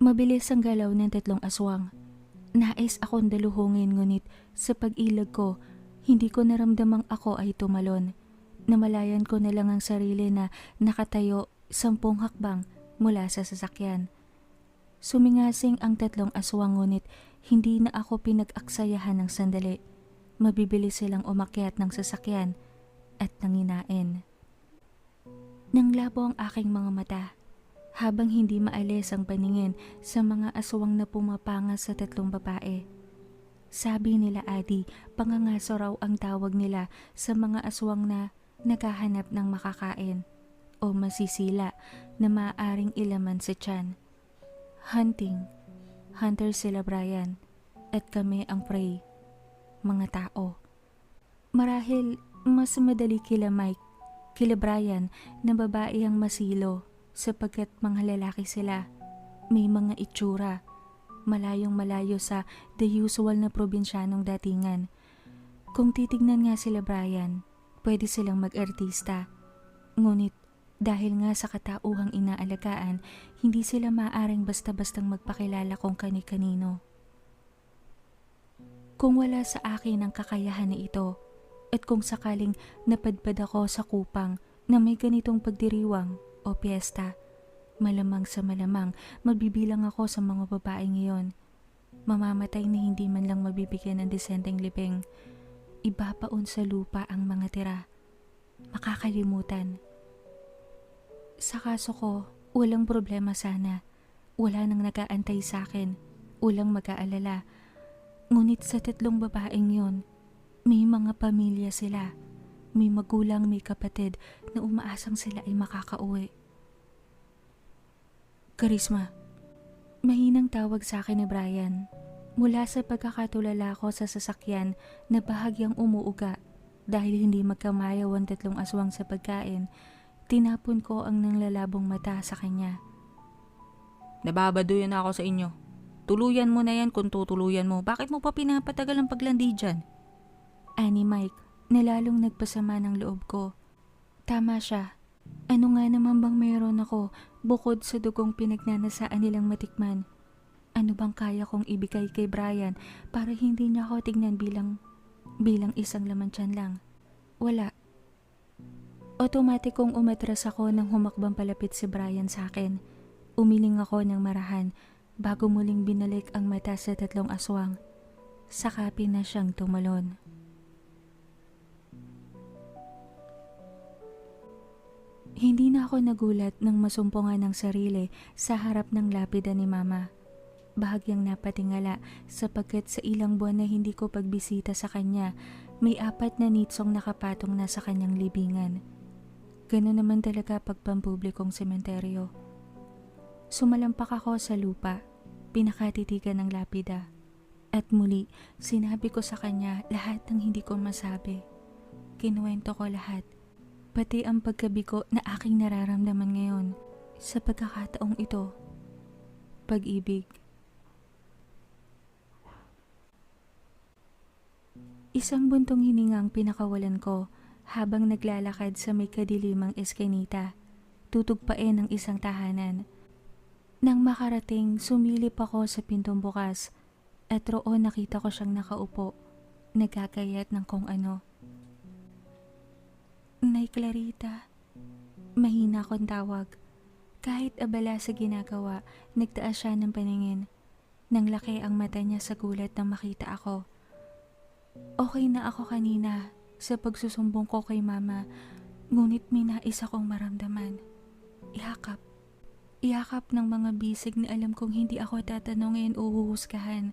Mabilis ang galaw ng tatlong aswang. Nais akong daluhungin ngunit sa pag-ilag ko, hindi ko naramdamang ako ay tumalon. Namalayan ko na lang ang sarili na nakatayo sampung hakbang mula sa sasakyan. Sumingasing ang tatlong aswang ngunit hindi na ako pinag-aksayahan ng sandali. Mabibilis silang umakyat ng sasakyan at nanginain. Nang labo ang aking mga mata, habang hindi maalis ang paningin sa mga aswang na pumapanga sa tatlong babae. Sabi nila Adi, pangangaso raw ang tawag nila sa mga aswang na naghahanap ng makakain o masisila na maaaring ilaman sa tiyan. Hunting. Hunter sila Brian at kami ang prey. Mga tao. Marahil mas madali kila Mike, kila Brian na babae ang masilo sapagkat mga lalaki sila. May mga itsura. Malayong malayo sa the usual na probinsyanong datingan. Kung titignan nga sila Brian, pwede silang mag-artista. Ngunit dahil nga sa katauhang inaalagaan, hindi sila maaring basta-bastang magpakilala kung kani-kanino. Kung wala sa akin ang kakayahan na ito, at kung sakaling napadpad ako sa kupang na may ganitong pagdiriwang o piyesta, malamang sa malamang magbibilang ako sa mga babae ngayon. Mamamatay na hindi man lang mabibigyan ng desenteng libing. Ibabaon sa lupa ang mga tira. Makakalimutan. Sa kaso ko, walang problema sana. Wala nang nagaantay sa akin. Walang mag-aalala. Ngunit sa tatlong babaeng yon, may mga pamilya sila. May magulang, may kapatid na umaasang sila ay makakauwi. Karisma, mahinang tawag sa akin ni Brian. Mula sa pagkakatulala ko sa sasakyan na bahagyang umuuga dahil hindi magkamayaw ang tatlong aswang sa pagkain, tinapon ko ang nanglalabong mata sa kanya. Nababaduyan na ako sa inyo. Tuluyan mo na yan kung tutuluyan mo. Bakit mo pa pinapatagal ang paglandi dyan? Ani Mike, nalalong nagpasama ng loob ko. Tama siya. Ano nga naman bang meron ako bukod sa dugong pinagnanasaan nilang matikman? Ano bang kaya kong ibigay kay Brian para hindi niya ako tignan bilang bilang isang laman tiyan lang? Wala. Otomatikong umatras ako nang humakbang palapit si Brian sa akin. Umiling ako ng marahan bago muling binalik ang mata sa tatlong aswang. Sakapi na siyang tumalon. Hindi na ako nagulat nang masumpungan ng sarili sa harap ng lapida ni Mama. Bahagyang napatingala sapagkat sa ilang buwan na hindi ko pagbisita sa kanya, may apat na nitsong nakapatong na sa kanyang libingan. Ganun naman talaga pagpampublikong sementeryo. Sumalampak ako sa lupa, pinakatitigan ng lapida. At muli, sinabi ko sa kanya lahat ng hindi ko masabi. Kinuwento ko lahat pati ang pagkabigo na aking nararamdaman ngayon sa pagkakataong ito. Pag-ibig. Isang buntong hininga ang pinakawalan ko habang naglalakad sa may kadilimang eskinita, tutugpain ng isang tahanan. Nang makarating, sumilip ako sa pintong bukas at roon nakita ko siyang nakaupo, nagkakayat ng kung ano. Nay Clarita. Mahina akong tawag. Kahit abala sa ginagawa, nagtaas siya ng paningin. Nang laki ang mata niya sa gulat nang makita ako. Okay na ako kanina sa pagsusumbong ko kay mama, ngunit may nais akong maramdaman. Ihakap. Ihakap ng mga bisig na alam kong hindi ako tatanungin o huhusgahan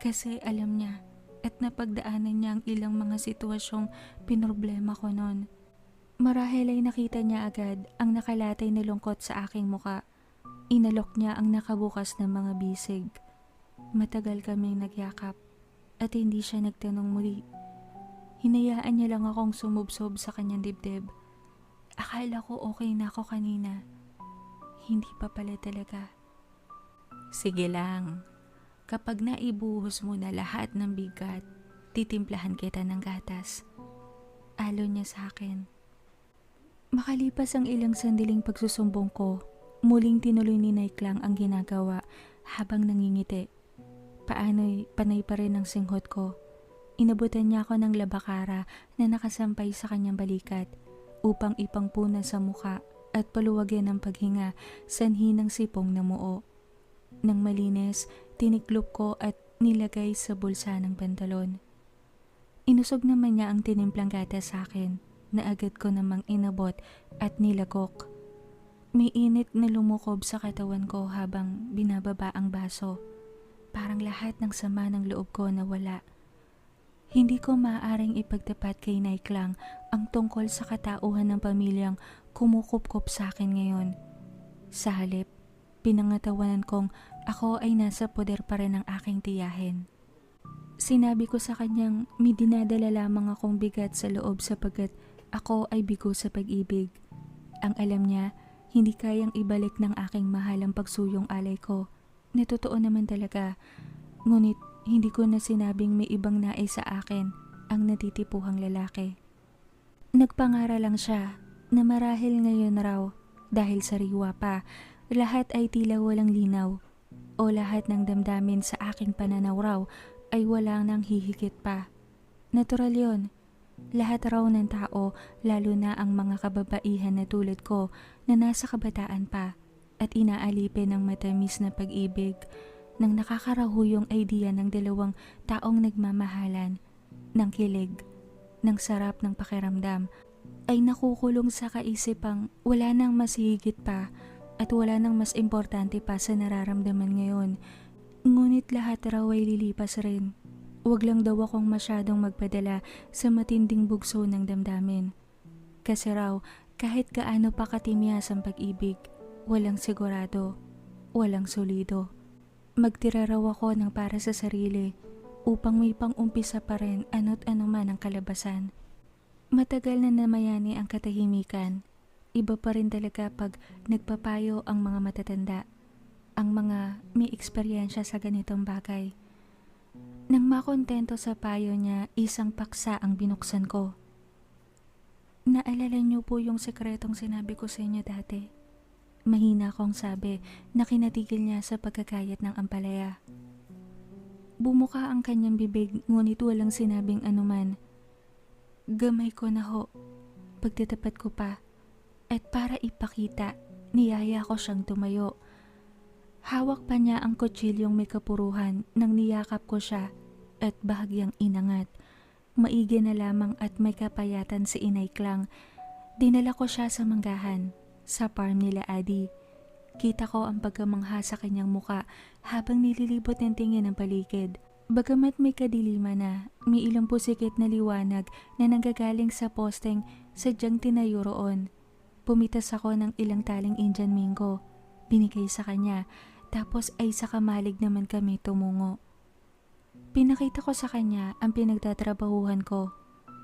kasi alam niya at napagdaanan niya ang ilang mga sitwasyong pinroblema ko noon. Marahil ay nakita niya agad ang nakalatay na lungkot sa aking muka. Inalok niya ang nakabukas ng mga bisig. Matagal kaming nagyakap at hindi siya nagtanong muli. Hinayaan niya lang akong sumubsob sa kanyang dibdib. Akala ko okay na ako kanina. Hindi pa pala talaga. Sige lang. Kapag naibuhos mo na lahat ng bigat, titimplahan kita ng gatas. Alo niya sa akin. Makalipas ang ilang sandaling pagsusumbong ko, Muling tinuloy ni Naiklang ang ginagawa habang nangingiti. Paano'y panay pa rin ang singhot ko. Inabutan niya ako ng labakara na nakasampay sa kanyang balikat upang ipangpuna sa muka at paluwagin ang paghinga sanhi ng sipong na muo. Nang malinis, tiniklop ko at nilagay sa bulsa ng pantalon. Inusog naman niya ang tinimplang gatas sa akin na agad ko namang inabot at nilagok. May init na lumukob sa katawan ko habang binababa ang baso. Parang lahat ng sama ng loob ko nawala. Hindi ko maaaring ipagtapat kay Naiklang ang tungkol sa katauhan ng pamilyang kumukupkop sa akin ngayon. Sa halip, pinangatawanan kong ako ay nasa poder pa rin ng aking tiyahin. Sinabi ko sa kanyang may dinadala lamang akong bigat sa loob sapagkat ako ay bigo sa pag-ibig. Ang alam niya, hindi kayang ibalik ng aking mahal ang pagsuyong alay ko. Na totoo naman talaga. Ngunit hindi ko na sinabing may ibang nais sa akin ang natitipuhang lalaki. Nagpangara lang siya na marahil ngayon raw dahil sariwa pa, lahat ay tila walang linaw o lahat ng damdamin sa aking pananaw raw ay wala nang hihigit pa. Natural yon. Lahat raw ng tao, lalo na ang mga kababaihan na tulad ko na nasa kabataan pa at inaalipin ng matamis na pag-ibig ng nakakarahuyong idea ng dalawang taong nagmamahalan, ng kilig, ng sarap ng pakiramdam, ay nakukulong sa kaisipang wala nang mas higit pa at wala nang mas importante pa sa nararamdaman ngayon. Ngunit lahat raw ay lilipas rin. Huwag lang daw akong masyadong magpadala sa matinding bugso ng damdamin. Kasi raw, kahit gaano pa katimyas ang pag-ibig, walang sigurado, walang solido. Magtira raw ako ng para sa sarili upang may pang-umpisa pa rin ano't ano man ang kalabasan. Matagal na namayani ang katahimikan. Iba pa rin talaga pag nagpapayo ang mga matatanda, ang mga may eksperyensya sa ganitong bagay. Nang makontento sa payo niya, isang paksa ang binuksan ko. Naalala niyo po yung sekretong sinabi ko sa inyo dati. Mahina akong sabi na kinatigil niya sa pagkakayat ng ampalaya. Bumuka ang kanyang bibig ngunit walang sinabing anuman. Gamay ko na ho. Pagtatapat ko pa. At para ipakita, niyaya ko siyang tumayo. Hawak pa niya ang kutsilyong may kapuruhan nang niyakap ko siya at bahagyang inangat. Maigi na lamang at may kapayatan si Inay Klang. Dinala ko siya sa manggahan, sa farm nila Adi. Kita ko ang pagkamangha sa kanyang muka habang nililibot ng tingin ng paligid. Bagamat may kadilima na, may ilang pusikit na liwanag na nanggagaling sa posteng sadyang tinayo roon. Pumitas ako ng ilang taling Indian Mingo. Binigay sa kanya, tapos ay sa kamalig naman kami tumungo. Pinakita ko sa kanya ang pinagtatrabahuhan ko.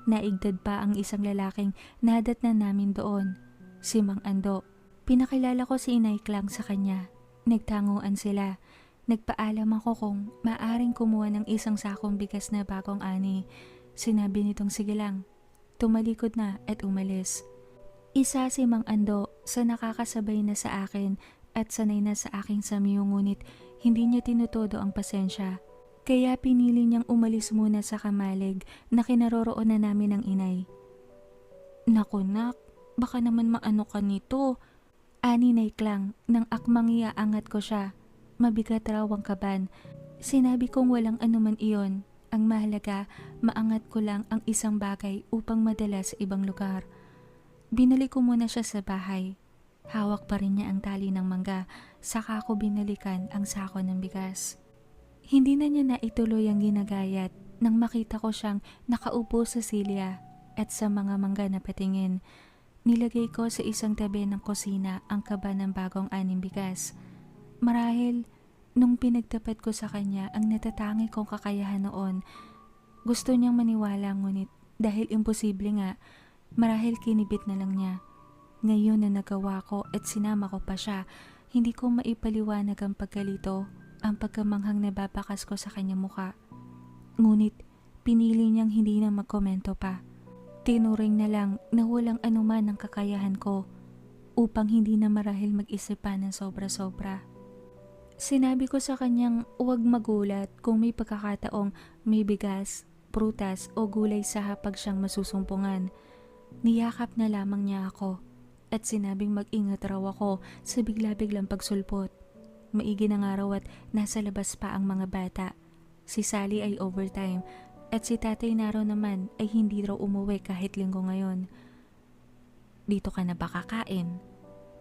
Naigdad pa ang isang lalaking nadat na namin doon, si Mang Ando. Pinakilala ko si Inay Klang sa kanya. Nagtanguan sila. Nagpaalam ako kung maaring kumuha ng isang sakong bigas na bagong ani. Sinabi nitong sige lang. Tumalikod na at umalis. Isa si Mang Ando sa nakakasabay na sa akin at sanay na sa aking samyo ngunit hindi niya tinutodo ang pasensya. Kaya pinili niyang umalis muna sa kamalig na kinaroroon na namin ng inay. Naku nak, baka naman maano ka nito. Ani na iklang, nang akmang iaangat ko siya. Mabigat raw ang kaban. Sinabi kong walang anuman iyon. Ang mahalaga, maangat ko lang ang isang bagay upang madala sa ibang lugar. Binalik ko muna siya sa bahay. Hawak pa rin niya ang tali ng mangga, saka ko binalikan ang sako ng bigas. Hindi na niya naituloy ang ginagayat nang makita ko siyang nakaupo sa silya at sa mga mangga na patingin. Nilagay ko sa isang tabi ng kusina ang kaba ng bagong aning bigas. Marahil, nung pinagtapat ko sa kanya ang natatangi kong kakayahan noon, gusto niyang maniwala ngunit dahil imposible nga, marahil kinibit na lang niya. Ngayon na nagawa ko at sinama ko pa siya, hindi ko maipaliwanag ang pagkalito, ang pagkamanghang nababakas ko sa kanyang muka. Ngunit, pinili niyang hindi na magkomento pa. Tinuring na lang na walang anuman ang kakayahan ko. upang hindi na marahil mag-isip pa ng sobra-sobra. Sinabi ko sa kanyang huwag magulat kung may pagkakataong may bigas, prutas o gulay sa hapag siyang masusumpungan. Niyakap na lamang niya ako at sinabing mag-ingat raw ako sa bigla-biglang pagsulpot. Maigi na nga at nasa labas pa ang mga bata. Si Sally ay overtime at si Tatay Naro naman ay hindi raw umuwi kahit linggo ngayon. Dito ka na ba kakain?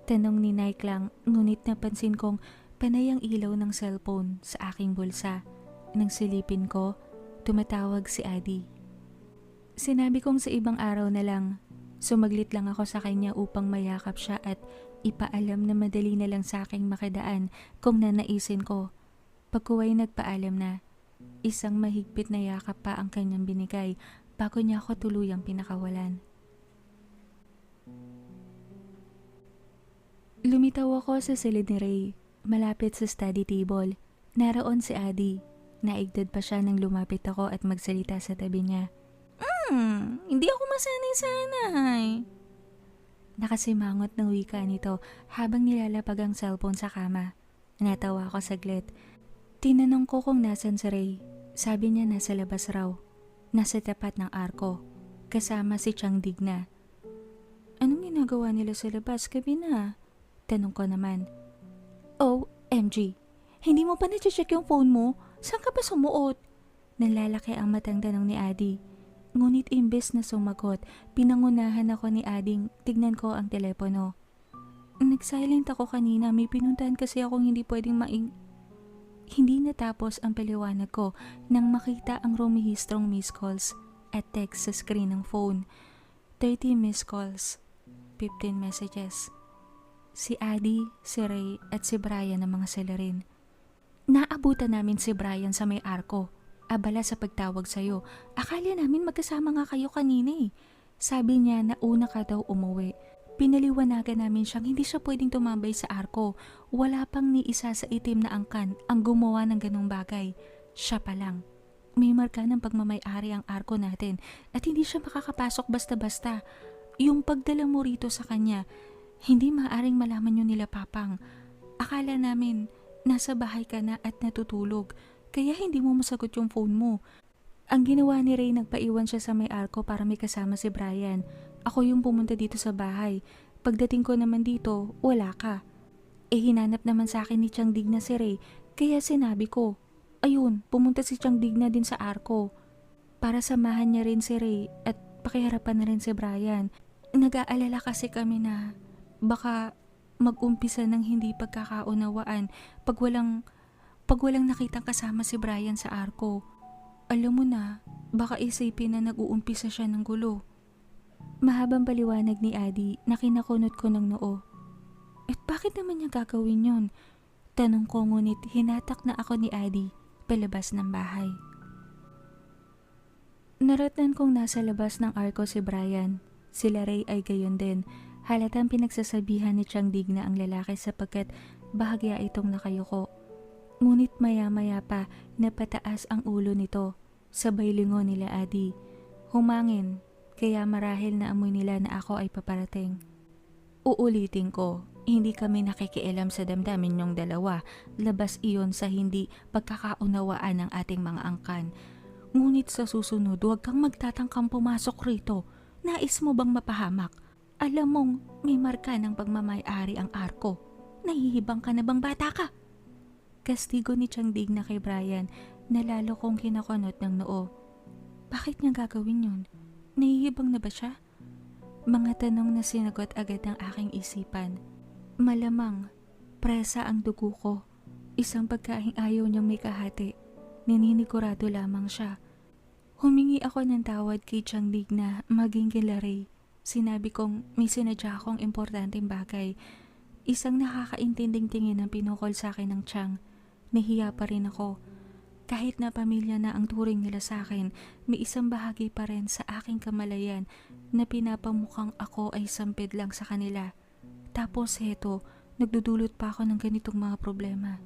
Tanong ni Nike lang ngunit napansin kong panay ang ilaw ng cellphone sa aking bulsa. Nang silipin ko, tumatawag si Adi. Sinabi kong sa ibang araw na lang, sumaglit lang ako sa kanya upang mayakap siya at ipaalam na madali na lang sa aking makadaan kung nanaisin ko. Pagkuway nagpaalam na, isang mahigpit na yakap pa ang kanyang binigay bago niya ako tuluyang pinakawalan. Lumitaw ako sa silid ni Ray, malapit sa study table. Naroon si Adi. Naigdad pa siya nang lumapit ako at magsalita sa tabi niya. Hmm, hindi ako masanay-sanay. Nakasimangot ng wika nito habang nilalapag ang cellphone sa kama. Natawa ako saglit. Tinanong ko kung nasan si Ray. Sabi niya nasa labas raw. Nasa tapat ng arko. Kasama si Chang Digna. Anong ginagawa nila sa labas gabi na? Tanong ko naman. Oh, MG. Hindi mo pa na-check yung phone mo? Saan ka ba sumuot? Nalalaki ang matang tanong ni Adi. Ngunit imbes na sumagot, pinangunahan ako ni Ading tignan ko ang telepono. Nag-silent ako kanina, may pinuntahan kasi akong hindi pwedeng maing... Hindi natapos ang paliwanag ko nang makita ang rumihistrong missed calls at text sa screen ng phone. 30 missed calls, 15 messages. Si Adi, si Ray at si Brian ang mga sila rin. Naabutan namin si Brian sa may arko abala sa pagtawag sa'yo. Akala namin magkasama nga kayo kanina eh. Sabi niya na una ka daw umuwi. Pinaliwanagan namin siyang hindi siya pwedeng tumambay sa arko. Wala pang ni isa sa itim na angkan ang gumawa ng ganong bagay. Siya pa lang. May marka ng pagmamayari ang arko natin at hindi siya makakapasok basta-basta. Yung pagdala mo rito sa kanya, hindi maaring malaman yun nila papang. Akala namin nasa bahay ka na at natutulog. Kaya hindi mo masagot yung phone mo. Ang ginawa ni Ray, nagpaiwan siya sa may arko para may kasama si Brian. Ako yung pumunta dito sa bahay. Pagdating ko naman dito, wala ka. Eh hinanap naman sa akin ni Chang Digna si Ray, kaya sinabi ko. Ayun, pumunta si Chang Digna din sa arko. Para samahan niya rin si Ray at pakiharapan na rin si Brian. Nag-aalala kasi kami na baka mag-umpisa ng hindi pagkakaunawaan pag walang pag walang nakitang kasama si Brian sa arko. Alam mo na, baka isipin na nag-uumpisa siya ng gulo. Mahabang paliwanag ni Adi na kinakunot ko ng noo. At bakit naman niya gagawin yon? Tanong ko ngunit hinatak na ako ni Adi palabas ng bahay. Naratnan kong nasa labas ng arko si Brian. Sila Ray ay gayon din. Halatang pinagsasabihan ni Chang Digna ang lalaki sapagkat bahagya itong nakayuko. Ngunit maya-maya pa napataas ang ulo nito. Sabay lingon nila Adi. Humangin, kaya marahil na amoy nila na ako ay paparating. Uulitin ko, hindi kami nakikialam sa damdamin niyong dalawa. Labas iyon sa hindi pagkakaunawaan ng ating mga angkan. Ngunit sa susunod, huwag kang magtatangkang pumasok rito. Nais mo bang mapahamak? Alam mong may marka ng pagmamayari ang arko. Nahihibang ka na bang bata ka? Kastigo ni Chang Digna kay Brian na lalo kong kinakunot ng noo. Bakit niya gagawin yun? Nahihibang na ba siya? Mga tanong na sinagot agad ng aking isipan. Malamang, presa ang dugo ko. Isang pagkaing ayaw niyang may kahati. Nininigurado lamang siya. Humingi ako ng tawad kay Chang Digna maging kila Ray. Sinabi kong may sinadya akong importanteng bagay. Isang nakakaintinding tingin ang pinukol sa akin ng Chang. Nahiya pa rin ako. Kahit na pamilya na ang turing nila sa akin, may isang bahagi pa rin sa aking kamalayan na pinapamukhang ako ay sampid lang sa kanila. Tapos heto, nagdudulot pa ako ng ganitong mga problema.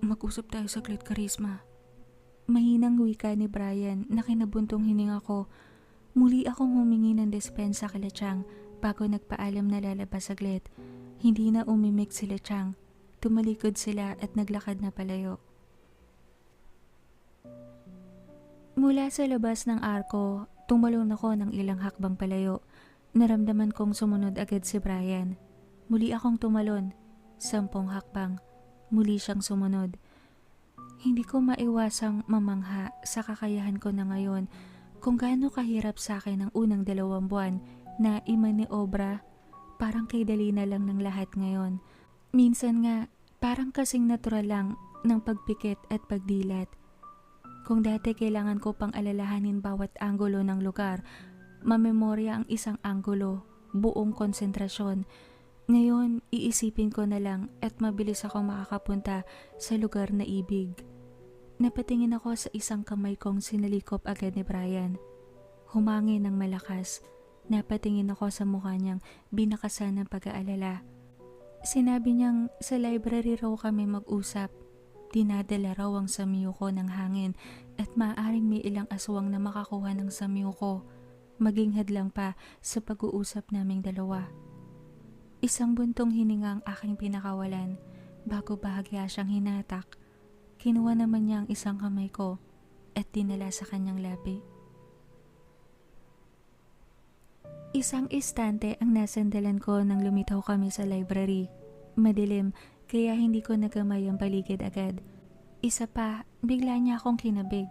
Mag-usap tayo saglit, Karisma. Mahinang wika ni Brian na kinabuntong hininga ko. Muli akong humingi ng despensa kala Chang Bago nagpaalam na lalabas saglit, hindi na umimik sila Chang. Tumalikod sila at naglakad na palayo. Mula sa labas ng arko, tumalon ako ng ilang hakbang palayo. Naramdaman kong sumunod agad si Brian. Muli akong tumalon. Sampung hakbang. Muli siyang sumunod. Hindi ko maiwasang mamangha sa kakayahan ko na ngayon kung gaano kahirap sa akin ang unang dalawang buwan na imaniobra parang kay dali na lang ng lahat ngayon. Minsan nga, parang kasing natural lang ng pagpikit at pagdilat. Kung dati kailangan ko pang alalahanin bawat anggulo ng lugar, mamemorya ang isang anggulo, buong konsentrasyon. Ngayon, iisipin ko na lang at mabilis ako makakapunta sa lugar na ibig. Napatingin ako sa isang kamay kong sinalikop agad ni Brian. Humangin ng malakas. Napatingin ako sa mukha niyang binakasan ng pag-aalala. Sinabi niyang sa library raw kami mag-usap. Dinadala raw ang samyo ko ng hangin at maaaring may ilang aswang na makakuha ng samyo ko. Maging hadlang pa sa pag-uusap naming dalawa. Isang buntong hininga ang aking pinakawalan bago bahagya siyang hinatak. Kinuha naman niya ang isang kamay ko at dinala sa kanyang labi. Isang istante ang nasandalan ko nang lumitaw kami sa library. Madilim, kaya hindi ko nagamay ang paligid agad. Isa pa, bigla niya akong kinabig.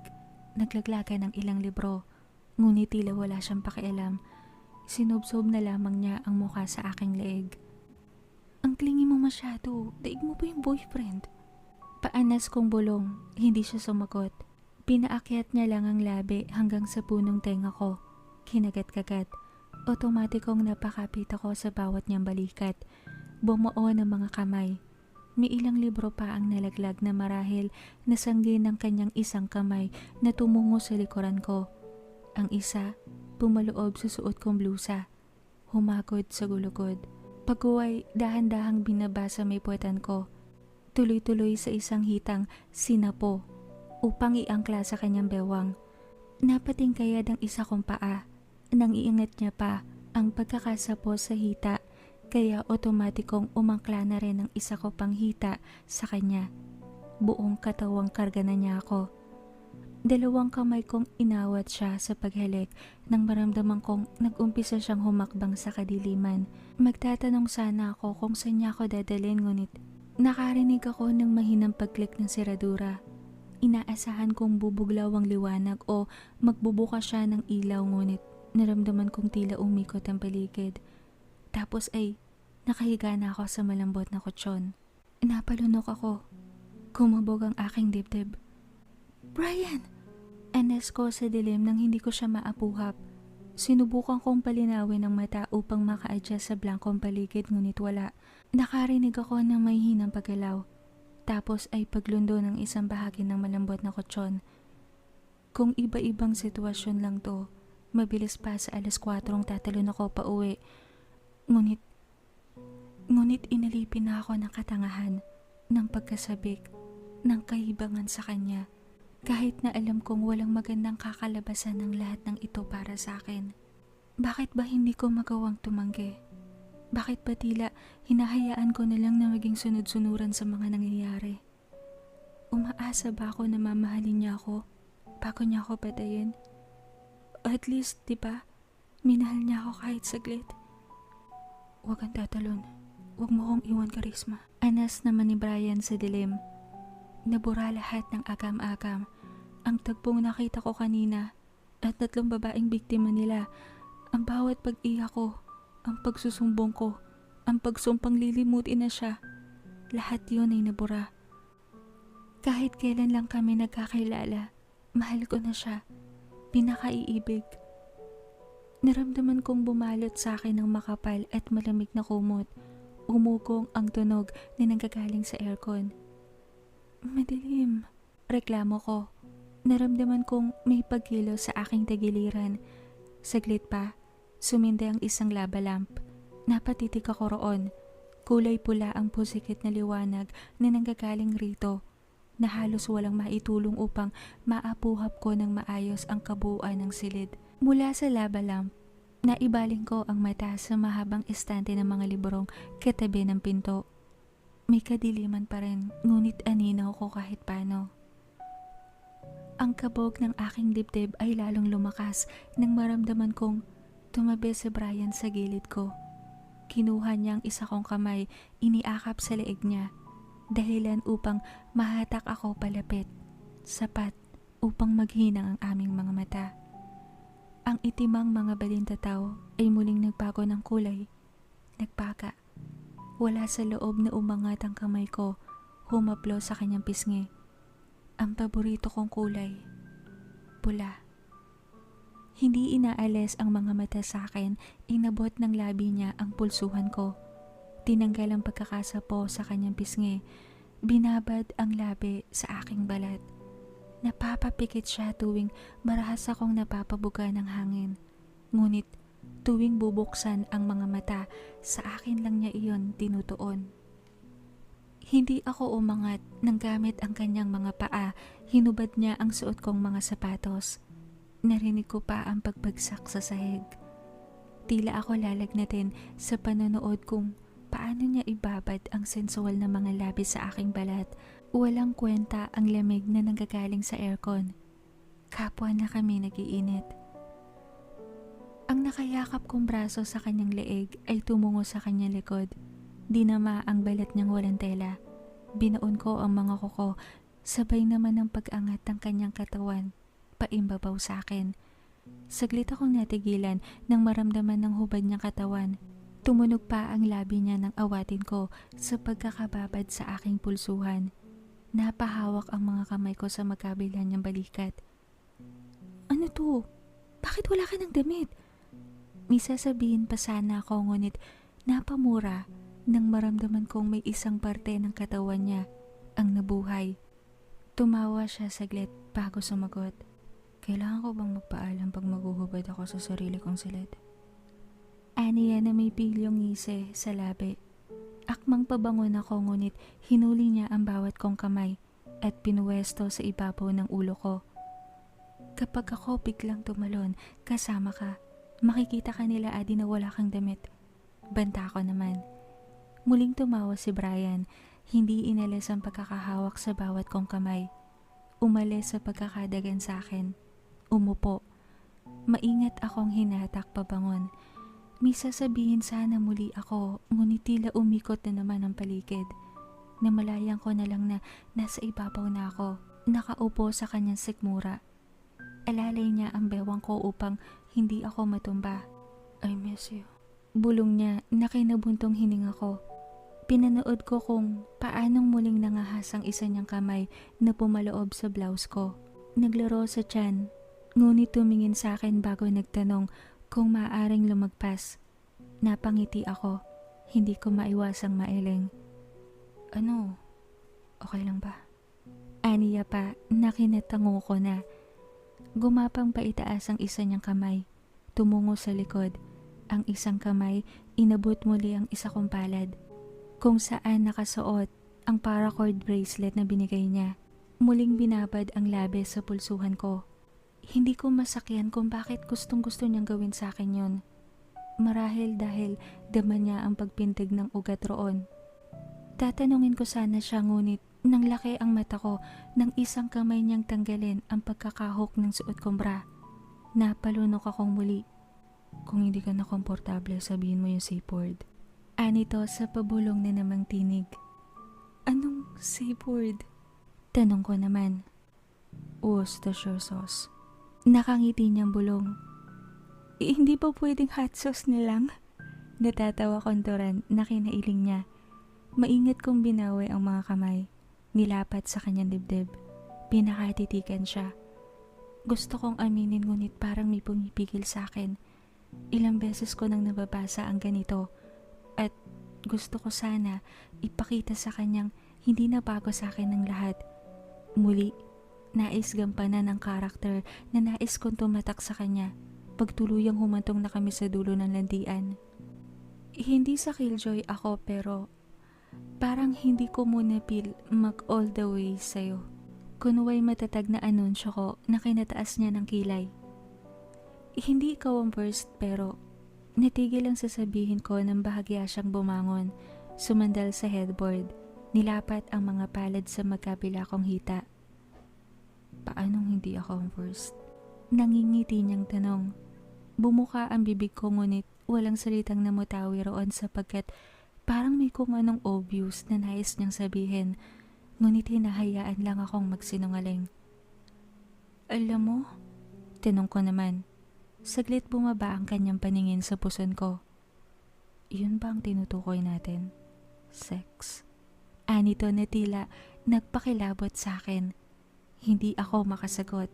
Naglaglaga ng ilang libro, ngunit tila wala siyang pakialam. Sinubsob na lamang niya ang mukha sa aking leeg. Ang klingi mo masyado, daig mo ba yung boyfriend? Paanas kong bulong, hindi siya sumagot. Pinaakyat niya lang ang labi hanggang sa punong tenga ko. Kinagat-kagat. Otomatikong napakapit ako sa bawat niyang balikat. Bumuo ng mga kamay. May ilang libro pa ang nalaglag na marahil nasanggi ng kanyang isang kamay na tumungo sa likuran ko. Ang isa, pumaloob sa suot kong blusa. Humagod sa gulugod. Pag-uway, dahan-dahang binabasa may puwetan ko. Tuloy-tuloy sa isang hitang sinapo upang iangkla sa kanyang bewang. Napatingkayad ang isa kong paa nang iingat niya pa ang pagkakasapo sa hita kaya otomatikong umangkla na rin ang isa ko pang hita sa kanya. Buong katawang karga na niya ako. Dalawang kamay kong inawat siya sa paghalik nang maramdaman kong nag-umpisa siyang humakbang sa kadiliman. Magtatanong sana ako kung saan niya ako dadalhin ngunit nakarinig ako ng mahinang pagklik ng seradura. Inaasahan kong bubuglaw ang liwanag o magbubuka siya ng ilaw ngunit naramdaman kong tila umikot ang paligid. Tapos ay nakahiga na ako sa malambot na kutsyon. Napalunok ako. Kumabog ang aking dibdib. Brian! Anes ko sa dilim nang hindi ko siya maapuhap. Sinubukan kong palinawin ang mata upang maka-adjust sa blankong paligid ngunit wala. Nakarinig ako ng may hinang pagalaw. Tapos ay paglundo ng isang bahagi ng malambot na kutsyon. Kung iba-ibang sitwasyon lang to, mabilis pa sa alas 4 tatalon ako pa uwi. Ngunit, ngunit inalipin na ako ng katangahan, ng pagkasabik, ng kahibangan sa kanya. Kahit na alam kong walang magandang kakalabasan ng lahat ng ito para sa akin. Bakit ba hindi ko magawang tumanggi? Bakit ba tila hinahayaan ko na lang na maging sunod-sunuran sa mga nangyayari? Umaasa ba ako na mamahalin niya ako bago niya ako patayin? At least, di ba, minahal niya ako kahit saglit. Huwag kang tatalon. Huwag mo kong iwan karisma. Anas naman ni Brian sa dilim. Nabura lahat ng agam-agam. Ang tagpong nakita ko kanina at tatlong babaeng biktima nila. Ang bawat pag-iyak ko, ang pagsusumbong ko, ang pagsumpang lilimutin na siya. Lahat yon ay nabura. Kahit kailan lang kami nagkakilala, mahal ko na siya. Pinakaiibig. Naramdaman kong bumalot sa akin ng makapal at malamig na kumot. Umugong ang tunog na nanggagaling sa aircon. Madilim. Reklamo ko. Naramdaman kong may pagkilo sa aking tagiliran. Saglit pa, sumindi ang isang lava lamp. Napatitig ako roon. Kulay pula ang pusikit na liwanag na nanggagaling rito na halos walang maitulong upang maapuhap ko ng maayos ang kabuuan ng silid. Mula sa lava lamp, Naibaling ko ang mata sa mahabang estante ng mga librong katabi ng pinto. May kadiliman pa rin, ngunit aninaw ko kahit paano. Ang kabog ng aking dibdib ay lalong lumakas nang maramdaman kong tumabi si Brian sa gilid ko. Kinuha niya ang isa kong kamay, iniakap sa leeg niya. Dahilan upang mahatak ako palapit. Sapat upang maghinang ang aming mga mata. Ang itimang mga balintataw ay muling nagbago ng kulay. Nagpaka. Wala sa loob na umangat ang kamay ko, humaplo sa kanyang pisngi. Ang paborito kong kulay, pula. Hindi inaalis ang mga mata sa akin, inabot ng labi niya ang pulsuhan ko. Tinanggal ang pagkakasapo sa kanyang pisngi, binabad ang labi sa aking balat. Napapapikit siya tuwing marahas akong napapabuga ng hangin. Ngunit tuwing bubuksan ang mga mata, sa akin lang niya iyon tinutuon. Hindi ako umangat nang gamit ang kanyang mga paa, hinubad niya ang suot kong mga sapatos. Narinig ko pa ang pagbagsak sa sahig. Tila ako lalagnatin sa panonood kung paano niya ibabad ang sensual na mga labi sa aking balat. Walang kwenta ang lamig na nanggagaling sa aircon. Kapwa na kami nagiinit. Ang nakayakap kong braso sa kanyang leeg ay tumungo sa kanyang likod. Dinama ang balat niyang walang tela. Binaon ko ang mga kuko, sabay naman ng pag-angat ng kanyang katawan, paimbabaw sa akin. Saglit akong natigilan nang maramdaman ng hubad niyang katawan. Tumunog pa ang labi niya ng awatin ko sa pagkakababad sa aking pulsuhan. Napahawak ang mga kamay ko sa magkabila niyang balikat. Ano to? Bakit wala ka ng damit? May sasabihin pa sana ako ngunit napamura nang maramdaman kong may isang parte ng katawan niya ang nabuhay. Tumawa siya saglit bago sumagot. Kailangan ko bang magpaalam pag maghuhubad ako sa sarili kong silid? Aniya na may pilyong ngise sa labi. Akmang pabangon ako ngunit hinuli niya ang bawat kong kamay at pinuwesto sa ibabaw ng ulo ko. Kapag ako biglang tumalon, kasama ka, makikita ka nila adi na wala kang damit. Banta ko naman. Muling tumawa si Brian, hindi inalis ang pagkakahawak sa bawat kong kamay. Umalis sa pagkakadagan sa akin. Umupo. Maingat akong hinatak pabangon. May sasabihin sana muli ako, ngunit tila umikot na naman ang paligid. Namalayan ko na lang na nasa ibabaw na ako, nakaupo sa kanyang sikmura. Alalay niya ang bewang ko upang hindi ako matumba. I miss you. Bulong niya na kinabuntong hininga ko. Pinanood ko kung paanong muling nangahas ang isa niyang kamay na pumaloob sa blouse ko. Naglaro sa tiyan, ngunit tumingin sa akin bago nagtanong kung maaaring lumagpas. Napangiti ako, hindi ko maiwasang mailing. Ano? Okay lang ba? Aniya pa na kinatango ko na. Gumapang pa itaas ang isa niyang kamay. Tumungo sa likod. Ang isang kamay, inabot muli ang isa kong palad. Kung saan nakasuot ang paracord bracelet na binigay niya. Muling binabad ang labi sa pulsuhan ko. Hindi ko masakyan kung bakit gustong gusto niyang gawin sa akin yon. Marahil dahil dama niya ang pagpintig ng ugat roon. Tatanungin ko sana siya ngunit nang laki ang mata ko nang isang kamay niyang tanggalin ang pagkakahok ng suot kong bra. Napalunok akong muli. Kung hindi ka na komportable, sabihin mo yung safe word. Anito sa pabulong na namang tinig. Anong safe word? Tanong ko naman. Worcestershire sauce. Nakangiti niyang bulong. "Eh, hindi pa pwedeng hot sauce na lang? Natatawa konturan na kinailing niya. Maingat kong binawi ang mga kamay. Nilapat sa kanyang dibdib. Pinakatitikan siya. Gusto kong aminin ngunit parang may pumipigil sa akin. Ilang beses ko nang nababasa ang ganito. At gusto ko sana ipakita sa kanyang hindi na bago sa akin ng lahat. Muli, nais gampanan ang karakter na nais kong tumatak sa kanya pagtuluyang humantong na kami sa dulo ng landian. Hindi sa killjoy ako pero parang hindi ko muna feel mag all the way sa'yo. Kunuway matatag na anunsyo ko na kinataas niya ng kilay. Hindi ikaw ang first pero Natigil ang sasabihin ko nang bahagya siyang bumangon, sumandal sa headboard, nilapat ang mga palad sa magkabila kong hita. Paanong hindi ako first? Nangingiti niyang tanong. Bumuka ang bibig ko ngunit walang salitang namutawi roon sapagkat parang may kung anong obvious na nais niyang sabihin ngunit hinahayaan lang akong magsinungaling. Alam mo, tinong ko naman, saglit bumaba ang kanyang paningin sa puson ko. Yun ba ang tinutukoy natin? Sex. Anito na tila nagpakilabot sa akin. Hindi ako makasagot.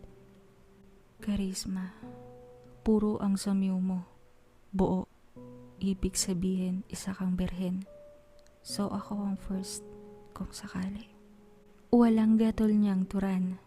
Karisma. Puro ang samyo mo. Buo. Ibig sabihin, isa kang berhen. So ako ang first, kung sakali. Walang gatol niyang turan.